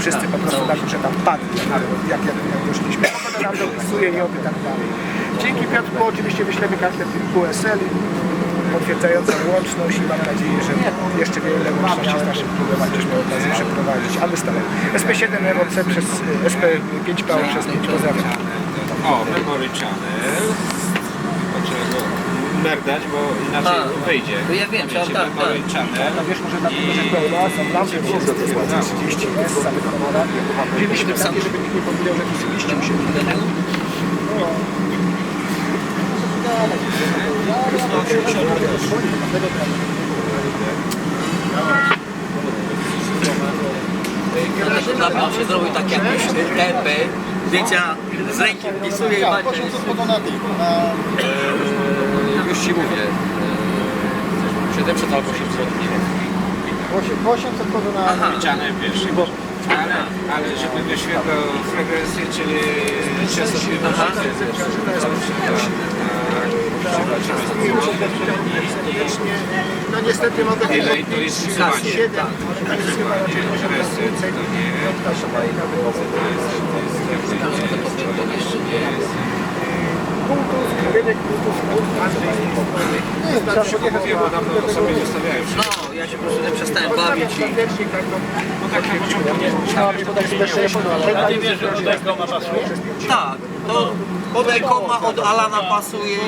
Wszyscy po prostu na górze tam padli, jak, jak, jak doszliśmy. Pogoda nam dopisuje i oby tak dalej. Dzięki Piotrku oczywiście wyślemy kartę QSL potwierdzającą łączność i mam nadzieję, że jeszcze wiele łączności z naszym klubem będziemy okazję przeprowadzić. A my stale SP7 MOC przez y, SP5PO przez 5 pozdrawiam. O, Memory Channel. Trzeba merdać, bo inaczej A, wyjdzie. no ja wiem, Wiecie, tak, tak. Channel. No wiesz, może na tym że pełna, są lampy, jest 30 jest, same kolora. Wzięliśmy takie, żeby nikt nie powiedział, że tu zmieścił się. Na pewno się zrobił tak jakiś tempy, zdjęcia z ręki wpisuje i macie. Eee, Już ci mówię. Eee, 700 albo 800 nie wiem. 800 kodu na... Aha, Channel pierwszy. Ale, ale żeby wyświetlał frekwencję, czyli częstotliwość. Aha. No niestety mogę to jest wsyłanie. 7. Reset to nie. No ja się po prostu nie przestałem bawić i... No tak Trzeba mi podać B6, ale... A pasuje? Tak, to od Alana pasuje.